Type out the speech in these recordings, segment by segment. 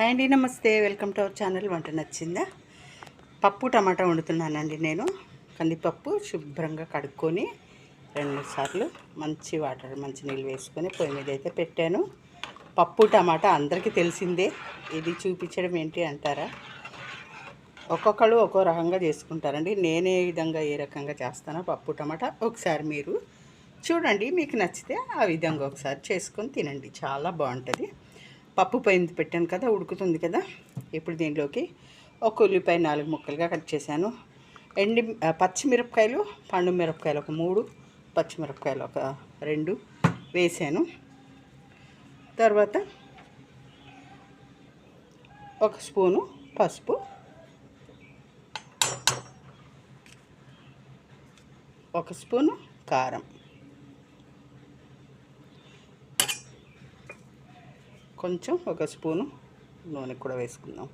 Hi అండి నమస్తే. Welcome to our channel. వంట నచ్చిందా? పప్పు టమాటా వండుతున్నానండి నేను. కందిపప్పు శుభ్రంగా కడుక్కొని రెండు సార్లు మంచి వాటర్ మంచి నీళ్ళు వేసుకొని పొయ్యి మీద అయితే పెట్టాను. పప్పు టమాటా అందరికీ తెలిసిందే. ఇది చూపించడం ఏంటి అంటారా? ఒక్కొక్కళ్ళు ఒక్కో రకంగా చేసుకుంటారండి. నేనే విధంగా ఏ రకంగా చేస్తానో పప్పు టమాటా ఒకసారి మీరు చూడండి. మీకు నచ్చితే ఆ విధంగా ఒకసారి చేసుకొని తినండి. చాలా బాగుంటుంది. పప్పు పైన పెట్టాను కదా ఉడుకుతుంది కదా. ఇప్పుడు దీంట్లోకి ఒక ఉల్లిపాయ నాలుగు ముక్కలుగా కట్ చేశాను. ఎండి పచ్చిమిరపకాయలు పండు మిరపకాయలు ఒక మూడు పచ్చిమిరపకాయలు ఒక రెండు వేసాను. తర్వాత ఒక స్పూను పసుపు ఒక స్పూను కారం. కొంచెం ఒక స్పూను నూనె కూడా వేసుకుందాం.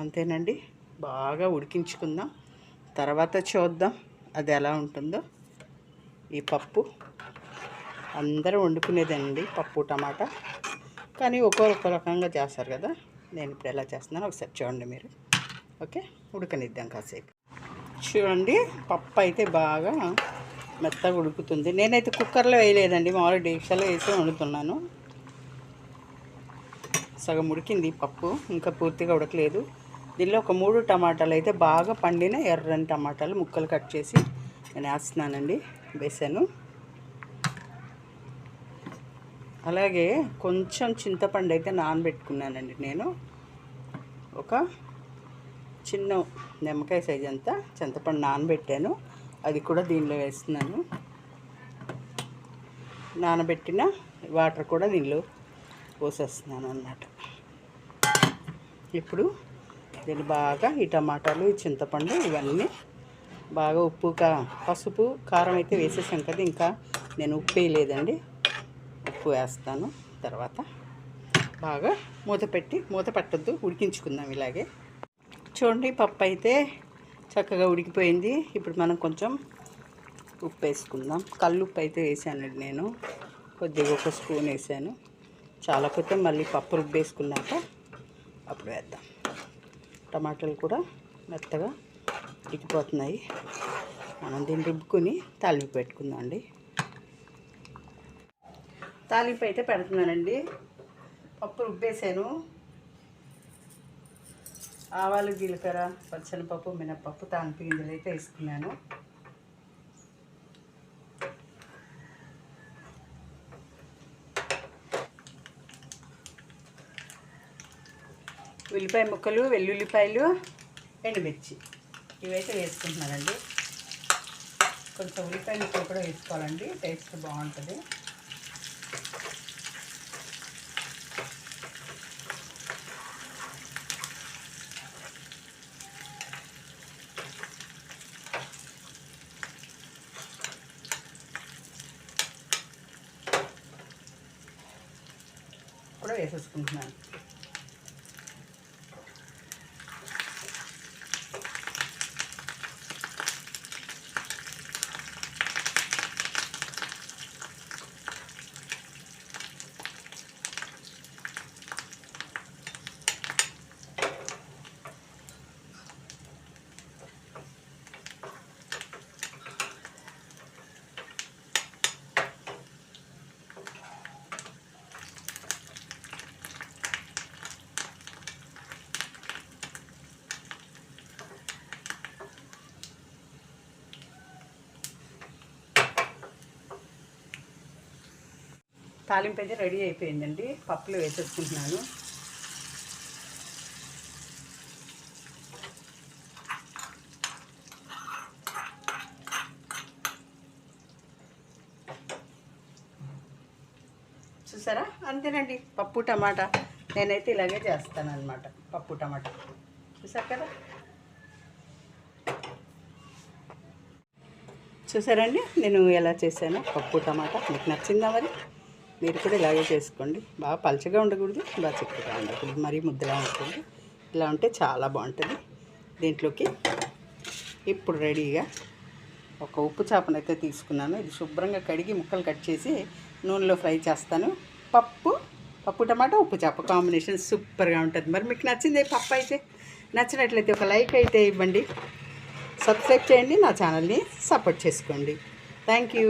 అంతేనండి బాగా ఉడికించుకుందాం. తర్వాత చూద్దాం అది ఎలా ఉంటుందో. ఈ పప్పు అందరూ వండుకునేదండి పప్పు టమాటా. కానీ ఒక్కో ఒక్కో రకంగా చేస్తారు కదా. నేను ఇప్పుడు ఎలా చేస్తున్నానో ఒకసారి చూడండి మీరు. ఓకే ఉడకనిద్దాం కాసేపు. చూడండి పప్పు అయితే బాగా మెత్తగా ఉడుకుతుంది. నేనైతే కుక్కర్లో వేయలేదండి మామూలుగా డీక్షలో వేసి వండుతున్నాను. సగం ఉడికింది పప్పు ఇంకా పూర్తిగా ఉడకలేదు. దీనిలో ఒక మూడు టమాటాలు అయితే బాగా పండిన ఎర్రని టమాటాలు ముక్కలు కట్ చేసి నేను వేస్తున్నానండి వేసాను. అలాగే కొంచెం చింతపండు అయితే నానబెట్టుకున్నానండి నేను. ఒక చిన్న నిమ్మకాయ సైజ్ అంతా చింతపండు నానబెట్టాను. అది కూడా దీనిలో వేస్తున్నాను. నానబెట్టిన వాటర్ కూడా దీనిలో పోసేస్తున్నాను అన్నమాట. ఇప్పుడు దీన్ని బాగా ఈ టమాటాలు చింతపండు ఇవన్నీ బాగా ఉప్పు కా పసుపు కారం అయితే వేసేసాం కదా ఇంకా నేను ఉప్పు వేయలేదండి. ఉప్పు వేస్తాను తర్వాత. బాగా మూత పెట్టి మూత పెట్టద్దు ఉడికించుకుందాం ఇలాగే. చూడండి పప్పు అయితే చక్కగా ఉడికిపోయింది. ఇప్పుడు మనం కొంచెం ఉప్పు వేసుకుందాం. కళ్ళు ఉప్పు అయితే వేసానండి నేను. కొద్దిగా ఒక స్పూన్ వేసాను. చాలా కొత్త మళ్ళీ పప్పు రుబ్బేసుకున్నాక అప్పుడు వేద్దాం. టమాటాలు కూడా మెత్తగా ఉడికిపోతున్నాయి. మనం దీన్ని రుబ్బుకొని తాలింపు పెట్టుకుందాం అండి. తాలింపు అయితే పెడుతున్నానండి. పప్పు రుబ్బేసాను. ఆవాలు జీలకర్ర పచ్చనిపప్పు మినప్పప్పు తాంపి గింజలు అయితే వేసుకున్నాను. ఉల్లిపాయ ముక్కలు వెల్లుల్లిపాయలు ఎండుమిర్చి. ఇవైతే వేసుకుంటున్నానండి. కొంచెం ఉల్లిపాయ ముక్కలు కూడా వేసుకోవాలండి. టేస్ట్ బాగుంటుంది. కూడా వేసేసుకుంటున్నాను. తాలింపు అయితే రెడీ అయిపోయిందండి. పప్పులు వేసేసుకుంటున్నాను. చూసారా? అంతేనండి. పప్పు టమాటా. నేనైతే ఇలాగే చేస్తాను అనమాట పప్పు టమాటా. చూసారు కదా? చూసారండి? నేను ఎలా చేశాను? పప్పు టమాటా. మీకు నచ్చిందా మరి? మీరు కూడా ఇలాగే చేసుకోండి. బాగా పలచగా ఉండకూడదు బాగా చిక్కగా ఉండకూడదు. మరీ ముద్దలా ఉంటుంది ఇలా ఉంటే చాలా బాగుంటుంది. దీంట్లోకి ఇప్పుడు రెడీగా ఒక ఉప్పు చేపనైతే తీసుకున్నాను. ఇది శుభ్రంగా కడిగి ముక్కలు కట్ చేసి నూనెలో ఫ్రై చేస్తాను. పప్పు పప్పు టమాటా ఉప్పు చేప కాంబినేషన్ సూపర్గా ఉంటుంది. మరి మీకు నచ్చింది పప్పు అయితే? నచ్చినట్లయితే ఒక లైక్ అయితే ఇవ్వండి. సబ్స్క్రైబ్ చేయండి నా ఛానల్ని సపోర్ట్ చేసుకోండి. Thank you.